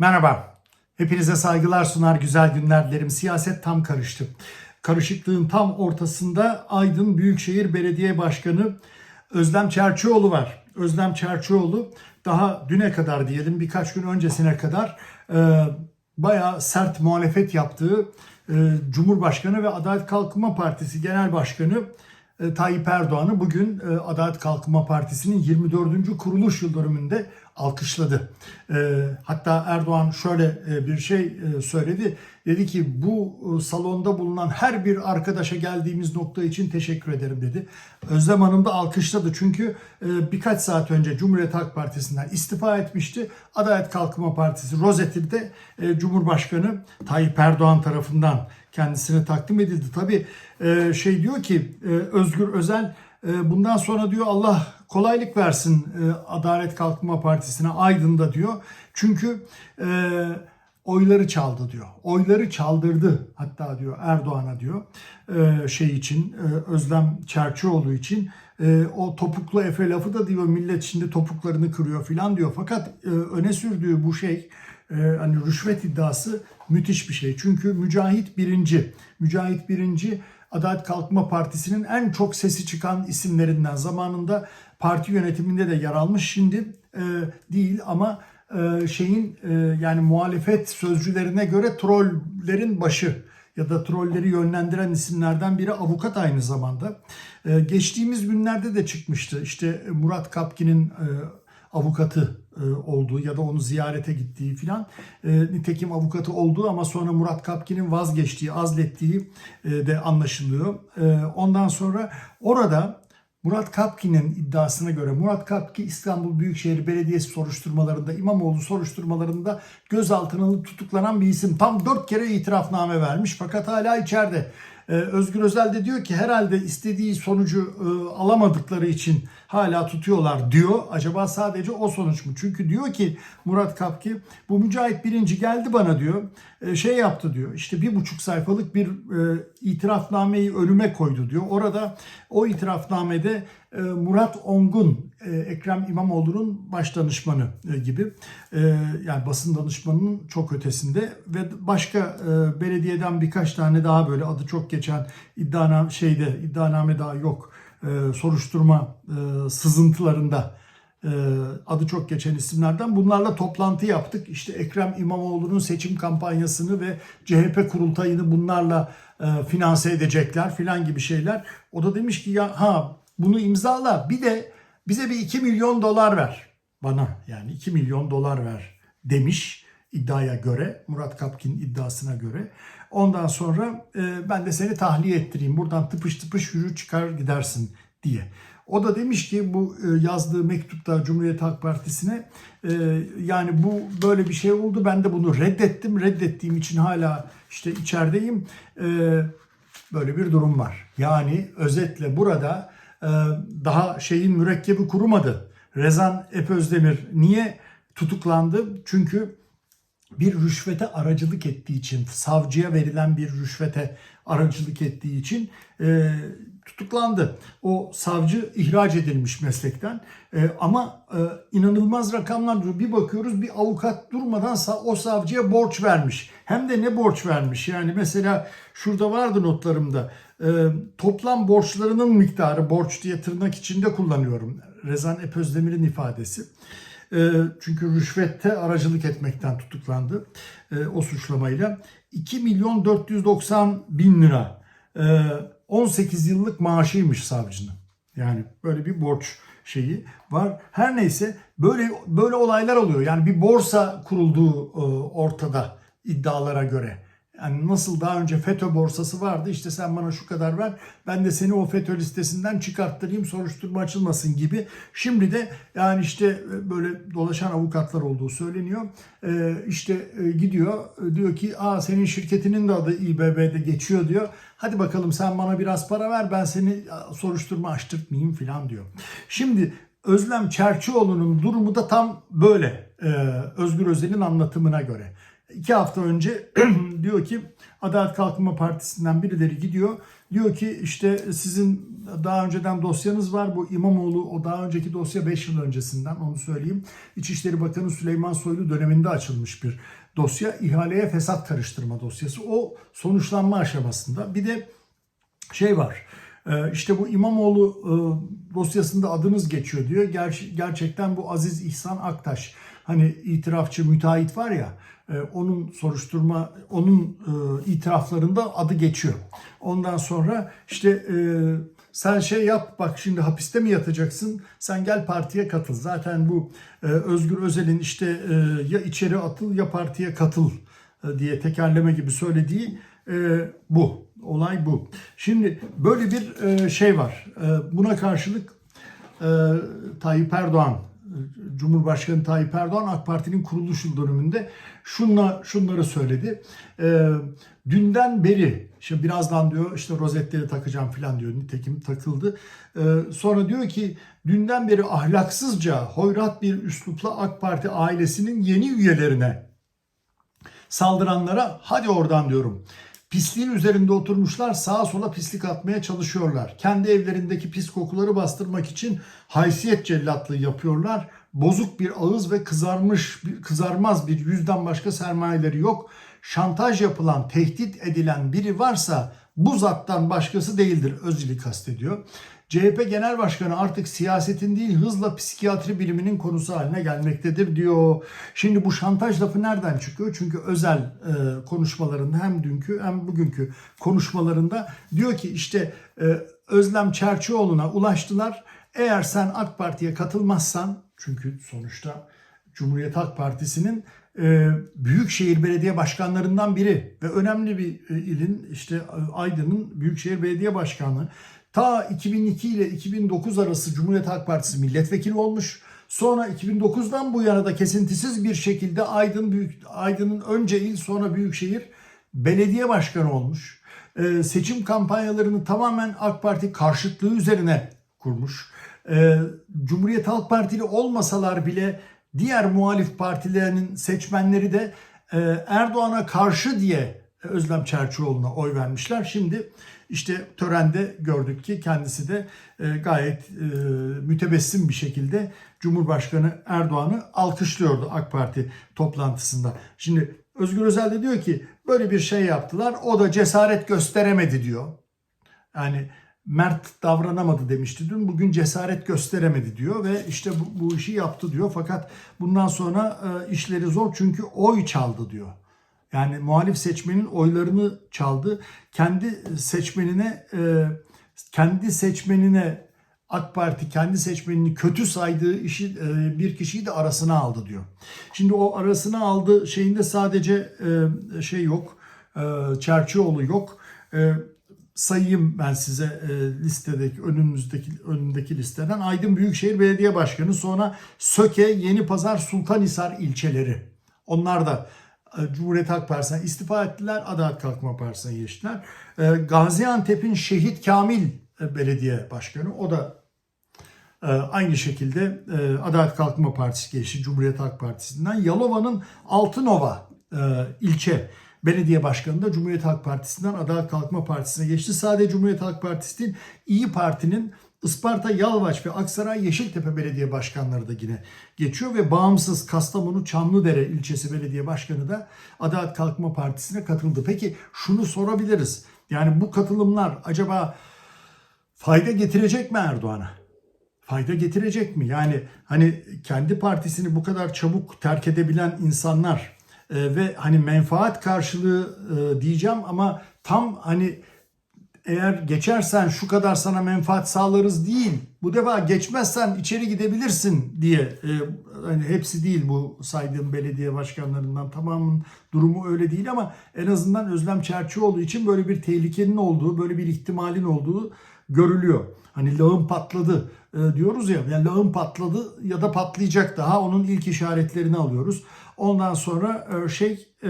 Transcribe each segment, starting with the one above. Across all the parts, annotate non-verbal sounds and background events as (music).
Merhaba. Hepinize saygılar sunar, güzel günler dilerim. Siyaset tam karıştı. Karışıklığın tam ortasında Aydın Büyükşehir Belediye Başkanı Özlem Çerçioğlu var. Özlem Çerçioğlu daha düne kadar diyelim birkaç gün öncesine kadar e, bayağı sert muhalefet yaptığı e, Cumhurbaşkanı ve Adalet Kalkınma Partisi Genel Başkanı e, Tayyip Erdoğan'ı bugün e, Adalet Kalkınma Partisi'nin 24. kuruluş yıl dönümünde alkışladı. E, Hatta Erdoğan şöyle e, bir şey e, söyledi. Dedi ki bu e, salonda bulunan her bir arkadaşa geldiğimiz nokta için teşekkür ederim dedi. Özlem Hanım da alkışladı çünkü e, birkaç saat önce Cumhuriyet Halk Partisi'nden istifa etmişti. Adalet Kalkınma Partisi Rozetti'de e, Cumhurbaşkanı Tayyip Erdoğan tarafından kendisine takdim edildi. Tabii e, şey diyor ki e, Özgür Özel bundan sonra diyor Allah kolaylık versin e, Adalet Kalkınma Partisi'ne Aydın'da diyor. Çünkü e, oyları çaldı diyor. Oyları çaldırdı hatta diyor Erdoğan'a diyor e, şey için Özlem Çerçioğlu için o topuklu Efe lafı da diyor millet şimdi topuklarını kırıyor filan diyor. Fakat öne sürdüğü bu şey hani rüşvet iddiası müthiş bir şey. Çünkü Mücahit Birinci, Mücahit Birinci Adalet Kalkınma Partisi'nin en çok sesi çıkan isimlerinden zamanında parti yönetiminde de yer almış. Şimdi e, değil ama e, şeyin e, yani muhalefet sözcülerine göre trollerin başı ya da trolleri yönlendiren isimlerden biri avukat aynı zamanda. E, geçtiğimiz günlerde de çıkmıştı. İşte Murat Kapkin'in e, avukatı olduğu ya da onu ziyarete gittiği filan. E, nitekim avukatı olduğu ama sonra Murat Kapkin'in vazgeçtiği, azlettiği e, de anlaşılıyor. E, ondan sonra orada Murat Kapkin'in iddiasına göre Murat Kapki İstanbul Büyükşehir Belediyesi soruşturmalarında, İmamoğlu soruşturmalarında gözaltına alınıp tutuklanan bir isim. Tam dört kere itirafname vermiş fakat hala içeride. Özgür Özel de diyor ki herhalde istediği sonucu e, alamadıkları için hala tutuyorlar diyor. Acaba sadece o sonuç mu? Çünkü diyor ki Murat Kapki bu Mücahit Birinci geldi bana diyor e, şey yaptı diyor işte bir buçuk sayfalık bir e, itirafnameyi önüme koydu diyor. Orada o itirafnamede e, Murat Ongun, Ekrem İmamoğlu'nun baş danışmanı gibi yani basın danışmanının çok ötesinde ve başka belediyeden birkaç tane daha böyle adı çok geçen iddianame şeyde iddianame daha yok e, soruşturma e, sızıntılarında e, adı çok geçen isimlerden bunlarla toplantı yaptık. İşte Ekrem İmamoğlu'nun seçim kampanyasını ve CHP kurultayını bunlarla finanse edecekler filan gibi şeyler. O da demiş ki ya ha bunu imzala bir de bize bir 2 milyon dolar ver bana yani 2 milyon dolar ver demiş iddiaya göre Murat Kapkin iddiasına göre. Ondan sonra e, ben de seni tahliye ettireyim buradan tıpış tıpış yürü çıkar gidersin diye. O da demiş ki bu e, yazdığı mektupta Cumhuriyet Halk Partisi'ne e, yani bu böyle bir şey oldu ben de bunu reddettim. Reddettiğim için hala işte içerideyim. E, böyle bir durum var. Yani özetle burada e, daha şeyin mürekkebi kurumadı. Rezan Epözdemir niye tutuklandı? Çünkü bir rüşvete aracılık ettiği için, savcıya verilen bir rüşvete aracılık ettiği için e, tutuklandı. O savcı ihraç edilmiş meslekten. E, ama e, inanılmaz rakamlar. Bir bakıyoruz bir avukat durmadan o savcıya borç vermiş. Hem de ne borç vermiş? Yani mesela şurada vardı notlarımda. E, toplam borçlarının miktarı borç diye tırnak içinde kullanıyorum. Rezan Epözdemir'in ifadesi. E, çünkü rüşvette aracılık etmekten tutuklandı e, o suçlamayla. 2 milyon 490 bin lira. E, 18 yıllık maaşıymış savcının. Yani böyle bir borç şeyi var. Her neyse böyle böyle olaylar oluyor. Yani bir borsa kurulduğu e, ortada iddialara göre. Yani nasıl daha önce FETÖ borsası vardı işte sen bana şu kadar ver ben de seni o FETÖ listesinden çıkarttırayım soruşturma açılmasın gibi. Şimdi de yani işte böyle dolaşan avukatlar olduğu söyleniyor. Ee, işte e, gidiyor diyor ki aa senin şirketinin de adı İBB'de geçiyor diyor. Hadi bakalım sen bana biraz para ver ben seni soruşturma açtırtmayayım filan diyor. Şimdi Özlem Çerçioğlu'nun durumu da tam böyle Özgür Özel'in anlatımına göre. İki hafta önce (clears throat) diyor ki Adalet Kalkınma Partisi'nden birileri gidiyor. Diyor ki işte sizin daha önceden dosyanız var. Bu İmamoğlu o daha önceki dosya 5 yıl öncesinden onu söyleyeyim. İçişleri Bakanı Süleyman Soylu döneminde açılmış bir dosya. İhaleye fesat karıştırma dosyası. O sonuçlanma aşamasında. Bir de şey var. e, İşte bu İmamoğlu e, dosyasında adınız geçiyor diyor. Ger- gerçekten bu Aziz İhsan Aktaş hani itirafçı müteahhit var ya onun soruşturma onun e, itiraflarında adı geçiyor. Ondan sonra işte e, sen şey yap bak şimdi hapiste mi yatacaksın sen gel partiye katıl. Zaten bu e, Özgür Özel'in işte e, ya içeri atıl ya partiye katıl e, diye tekerleme gibi söylediği e, bu. Olay bu. Şimdi böyle bir e, şey var. E, buna karşılık e, Tayyip Erdoğan, e, Cumhurbaşkanı Tayyip Erdoğan AK Parti'nin kuruluş yıl dönümünde şunla, şunları söyledi. E, dünden beri, işte birazdan diyor işte rozetleri takacağım falan diyor. Nitekim takıldı. E, sonra diyor ki dünden beri ahlaksızca, hoyrat bir üslupla AK Parti ailesinin yeni üyelerine saldıranlara hadi oradan diyorum. Pisliğin üzerinde oturmuşlar sağa sola pislik atmaya çalışıyorlar. Kendi evlerindeki pis kokuları bastırmak için haysiyet cellatlığı yapıyorlar. Bozuk bir ağız ve kızarmış kızarmaz bir yüzden başka sermayeleri yok. Şantaj yapılan, tehdit edilen biri varsa bu zattan başkası değildir. Özil'i kastediyor. CHP Genel Başkanı artık siyasetin değil hızla psikiyatri biliminin konusu haline gelmektedir diyor. Şimdi bu şantaj lafı nereden çıkıyor? Çünkü özel e, konuşmalarında hem dünkü hem bugünkü konuşmalarında diyor ki işte e, Özlem Çerçioğlu'na ulaştılar. Eğer sen AK Parti'ye katılmazsan çünkü sonuçta Cumhuriyet Halk Partisi'nin e, Büyükşehir Belediye Başkanlarından biri ve önemli bir e, ilin işte Aydın'ın Büyükşehir Belediye Başkanı. Ta 2002 ile 2009 arası Cumhuriyet Halk Partisi milletvekili olmuş. Sonra 2009'dan bu yana da kesintisiz bir şekilde Aydın Büyük Aydın'ın önce il sonra Büyükşehir Belediye Başkanı olmuş. E, seçim kampanyalarını tamamen AK Parti karşıtlığı üzerine kurmuş. E, Cumhuriyet Halk Partili olmasalar bile diğer muhalif partilerinin seçmenleri de e, Erdoğan'a karşı diye Özlem Çerçioğlu'na oy vermişler. Şimdi işte törende gördük ki kendisi de e, gayet e, mütebessim bir şekilde Cumhurbaşkanı Erdoğan'ı alkışlıyordu AK Parti toplantısında. Şimdi Özgür Özel de diyor ki böyle bir şey yaptılar o da cesaret gösteremedi diyor. Yani mert davranamadı demişti dün. Bugün cesaret gösteremedi diyor ve işte bu, bu işi yaptı diyor. Fakat bundan sonra e, işleri zor çünkü oy çaldı diyor. Yani muhalif seçmenin oylarını çaldı. Kendi seçmenine e, kendi seçmenine AK Parti kendi seçmenini kötü saydığı işi e, bir kişiyi de arasına aldı diyor. Şimdi o arasına aldı şeyinde sadece e, şey yok. E, Çerçioğlu yok. E, sayayım ben size e, listedeki önümüzdeki önündeki listeden Aydın Büyükşehir Belediye Başkanı sonra Söke, Yeni Pazar, Sultanhisar ilçeleri. Onlar da Cumhuriyet Halk Partisi'ne istifa ettiler. Adalet Kalkınma Partisi'ne geçtiler. E, Gaziantep'in Şehit Kamil e, Belediye Başkanı o da e, aynı şekilde e, Adalet Kalkınma Partisi geçti Cumhuriyet Halk Partisi'nden. Yalova'nın Altınova ilçe belediye başkanı da Cumhuriyet Halk Partisi'nden Adalet Kalkınma Partisi'ne geçti. Sadece Cumhuriyet Halk Partisi değil İyi Parti'nin Isparta, Yalvaç ve Aksaray Yeşiltepe Belediye Başkanları da yine geçiyor ve bağımsız Kastamonu Çamlıdere ilçesi belediye başkanı da Adalet Kalkınma Partisi'ne katıldı. Peki şunu sorabiliriz. Yani bu katılımlar acaba fayda getirecek mi Erdoğan'a? Fayda getirecek mi? Yani hani kendi partisini bu kadar çabuk terk edebilen insanlar e, ve hani menfaat karşılığı e, diyeceğim ama tam hani eğer geçersen şu kadar sana menfaat sağlarız değil. Bu defa geçmezsen içeri gidebilirsin diye. E, hani hepsi değil bu saydığım belediye başkanlarından tamamının durumu öyle değil ama en azından Özlem Çerçioğlu için böyle bir tehlikenin olduğu, böyle bir ihtimalin olduğu görülüyor. Hani lağım patladı e, diyoruz ya. Yani lağım patladı ya da patlayacak daha onun ilk işaretlerini alıyoruz. Ondan sonra e, şey e,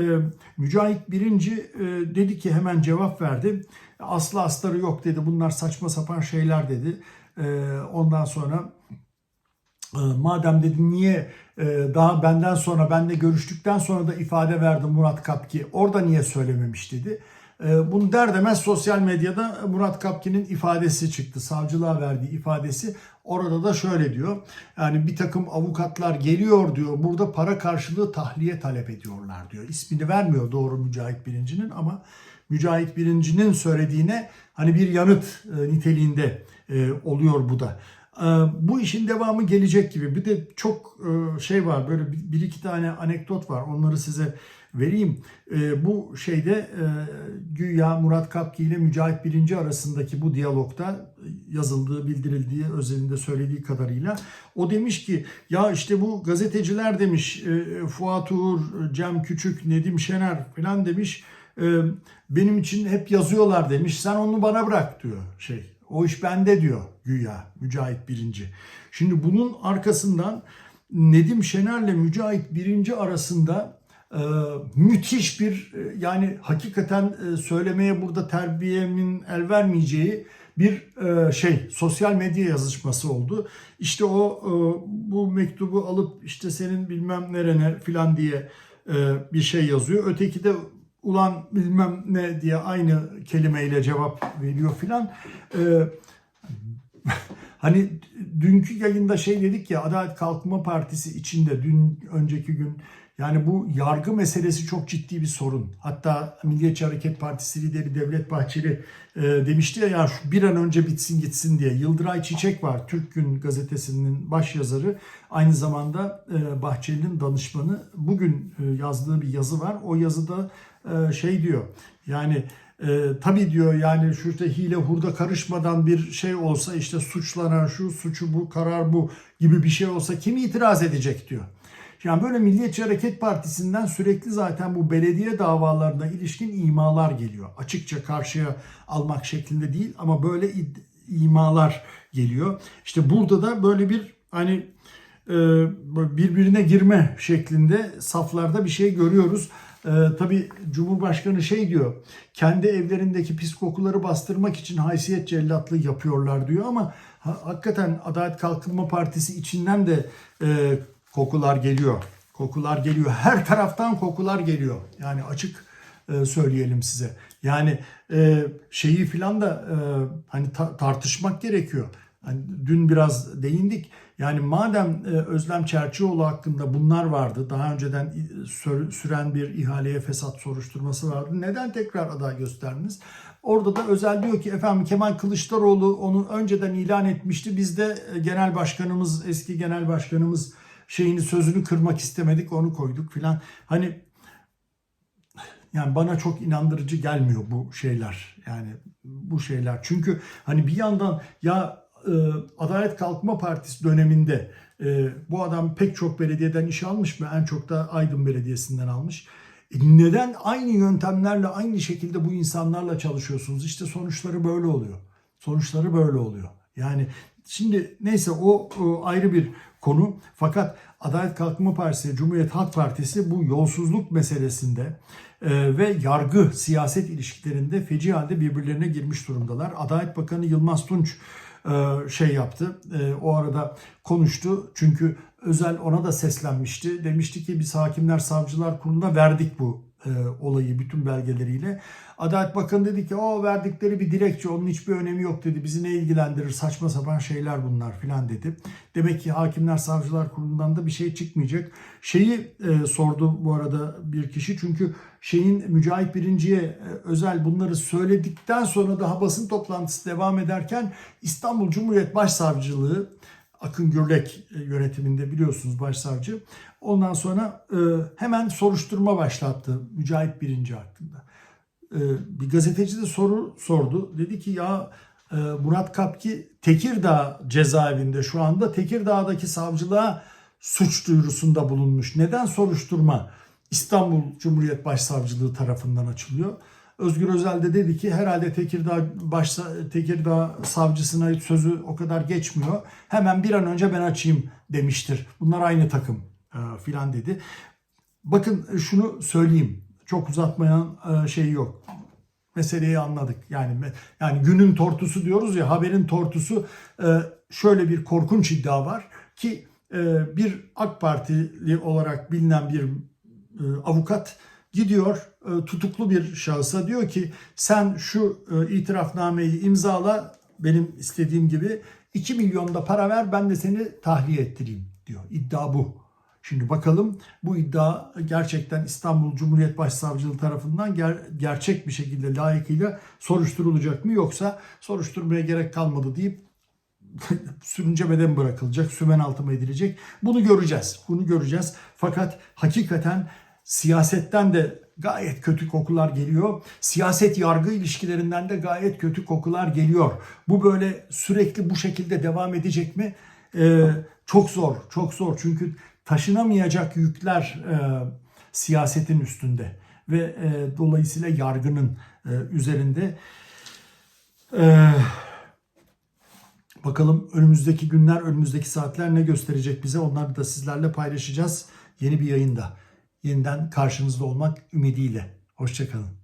Mücahit Birinci e, dedi ki hemen cevap verdi. Aslı astarı yok dedi. Bunlar saçma sapan şeyler dedi. E, ondan sonra E, madem dedi niye e, daha benden sonra benle görüştükten sonra da ifade verdi Murat Kapki orada niye söylememiş dedi. E, bunu der demez sosyal medyada Murat Kapki'nin ifadesi çıktı. Savcılığa verdiği ifadesi. Orada da şöyle diyor. Yani bir takım avukatlar geliyor diyor. Burada para karşılığı tahliye talep ediyorlar diyor. İsmini vermiyor doğru Mücahit Birinci'nin ama Mücahit Birinci'nin söylediğine hani bir yanıt e, niteliğinde e, oluyor bu da. E, bu işin devamı gelecek gibi. Bir de çok e, şey var böyle bir iki tane anekdot var. Onları size vereyim. E, bu şeyde e, güya Murat Kapki ile Mücahit Birinci arasındaki bu diyalogda yazıldığı, bildirildiği, özelinde söylediği kadarıyla o demiş ki ya işte bu gazeteciler demiş e, Fuat Uğur, Cem Küçük, Nedim Şener falan demiş e, benim için hep yazıyorlar demiş. Sen onu bana bırak diyor şey. O iş bende diyor güya Mücahit Birinci. Şimdi bunun arkasından Nedim Şener'le Mücahit Birinci arasında e, müthiş bir e, yani hakikaten e, söylemeye burada terbiyemin el vermeyeceği bir e, şey sosyal medya yazışması oldu. İşte o bu mektubu alıp işte senin bilmem nerene filan diye bir şey yazıyor. Öteki de ulan bilmem ne diye aynı kelimeyle cevap veriyor filan. (laughs) Hani dünkü yayında şey dedik ya Adalet Kalkınma Partisi içinde dün önceki gün yani bu yargı meselesi çok ciddi bir sorun. Hatta Milliyetçi Hareket Partisi lideri Devlet Bahçeli e, demişti ya, ya bir an önce bitsin gitsin diye. Yıldıray Çiçek var Türk Gün gazetesinin baş yazarı. Aynı zamanda e, Bahçeli'nin danışmanı. Bugün e, yazdığı bir yazı var. O yazıda e, şey diyor yani e, tabii diyor yani şurada hile hurda karışmadan bir şey olsa işte suçlanan şu suçu bu karar bu gibi bir şey olsa kim itiraz edecek diyor. Yani böyle Milliyetçi Hareket Partisi'nden sürekli zaten bu belediye davalarına ilişkin imalar geliyor. Açıkça karşıya almak şeklinde değil ama böyle imalar geliyor. İşte burada da böyle bir hani e, birbirine girme şeklinde saflarda bir şey görüyoruz. Ee, tabii Cumhurbaşkanı şey diyor, kendi evlerindeki pis kokuları bastırmak için haysiyet cellatlığı yapıyorlar diyor ama ha, hakikaten Adalet Kalkınma Partisi içinden de e, kokular geliyor. Kokular geliyor. Her taraftan kokular geliyor. Yani açık e, söyleyelim size. Yani e, şeyi filan da e, hani ta- tartışmak gerekiyor. Hani dün biraz değindik. Yani madem Özlem Çerçioğlu hakkında bunlar vardı, daha önceden süren bir ihaleye fesat soruşturması vardı. Neden tekrar aday gösterdiniz? Orada da özel diyor ki efendim Kemal Kılıçdaroğlu onu önceden ilan etmişti. Biz de genel başkanımız, eski genel başkanımız şeyini sözünü kırmak istemedik onu koyduk filan. Hani yani bana çok inandırıcı gelmiyor bu şeyler. Yani bu şeyler. Çünkü hani bir yandan ya e, Adalet Kalkınma Partisi döneminde e, bu adam pek çok belediyeden iş almış mı? En çok da Aydın Belediyesi'nden almış. E, neden aynı yöntemlerle aynı şekilde bu insanlarla çalışıyorsunuz? İşte sonuçları böyle oluyor. Sonuçları böyle oluyor. Yani şimdi neyse o, ayrı bir konu. Fakat Adalet Kalkınma Partisi, Cumhuriyet Halk Partisi bu yolsuzluk meselesinde e, ve yargı siyaset ilişkilerinde feci halde birbirlerine girmiş durumdalar. Adalet Bakanı Yılmaz Tunç e, şey yaptı. E, o arada konuştu. Çünkü Özel ona da seslenmişti. Demişti ki biz Hakimler Savcılar Kurulu'na verdik bu e, olayı bütün belgeleriyle. Adalet Bakanı dedi ki o verdikleri bir dilekçe onun hiçbir önemi yok dedi. Bizi ne ilgilendirir saçma sapan şeyler bunlar filan dedi. Demek ki Hakimler Savcılar Kurulu'ndan da bir şey çıkmayacak. Şeyi e, sordu bu arada bir kişi çünkü şeyin Mücahit Birinci'ye e, özel bunları söyledikten sonra daha basın toplantısı devam ederken İstanbul Cumhuriyet Başsavcılığı Akın Gürlek e, yönetiminde biliyorsunuz başsavcı. Ondan sonra e, hemen soruşturma başlattı Mücahit Birinci hakkında. E, bir gazeteci de soru sordu. Dedi ki ya e, Murat Kapki Tekirdağ cezaevinde şu anda Tekirdağ'daki savcılığa suç duyurusunda bulunmuş. Neden soruşturma İstanbul Cumhuriyet Başsavcılığı tarafından açılıyor? Özgür Özel de dedi ki herhalde Tekirdağ başsa, Tekirdağ savcısına sözü o kadar geçmiyor. Hemen bir an önce ben açayım demiştir. Bunlar aynı takım e, filan dedi. Bakın şunu söyleyeyim. Çok uzatmayan e, şey yok. Meseleyi anladık. Yani yani günün tortusu diyoruz ya haberin tortusu e, şöyle bir korkunç iddia var ki e, bir AK Partili olarak bilinen bir e, avukat gidiyor e, tutuklu bir şahısa diyor ki sen şu e, itirafnameyi imzala benim istediğim gibi 2 milyon da para ver ben de seni tahliye ettireyim diyor. İddia bu. Şimdi bakalım bu iddia gerçekten İstanbul Cumhuriyet Başsavcılığı tarafından ger- gerçek bir şekilde layıkıyla soruşturulacak mı yoksa soruşturmaya gerek kalmadı deyip (laughs) sürüncemede mi bırakılacak, sümen altı mı edilecek? Bunu göreceğiz. Bunu göreceğiz. Fakat hakikaten siyasetten de gayet kötü kokular geliyor. Siyaset yargı ilişkilerinden de gayet kötü kokular geliyor. Bu böyle sürekli bu şekilde devam edecek mi? Ee, çok zor, çok zor. Çünkü taşınamayacak yükler e, siyasetin üstünde ve e, dolayısıyla yargının e, üzerinde. E, Bakalım önümüzdeki günler, önümüzdeki saatler ne gösterecek bize? Onları da sizlerle paylaşacağız yeni bir yayında. Yeniden karşınızda olmak ümidiyle. Hoşçakalın.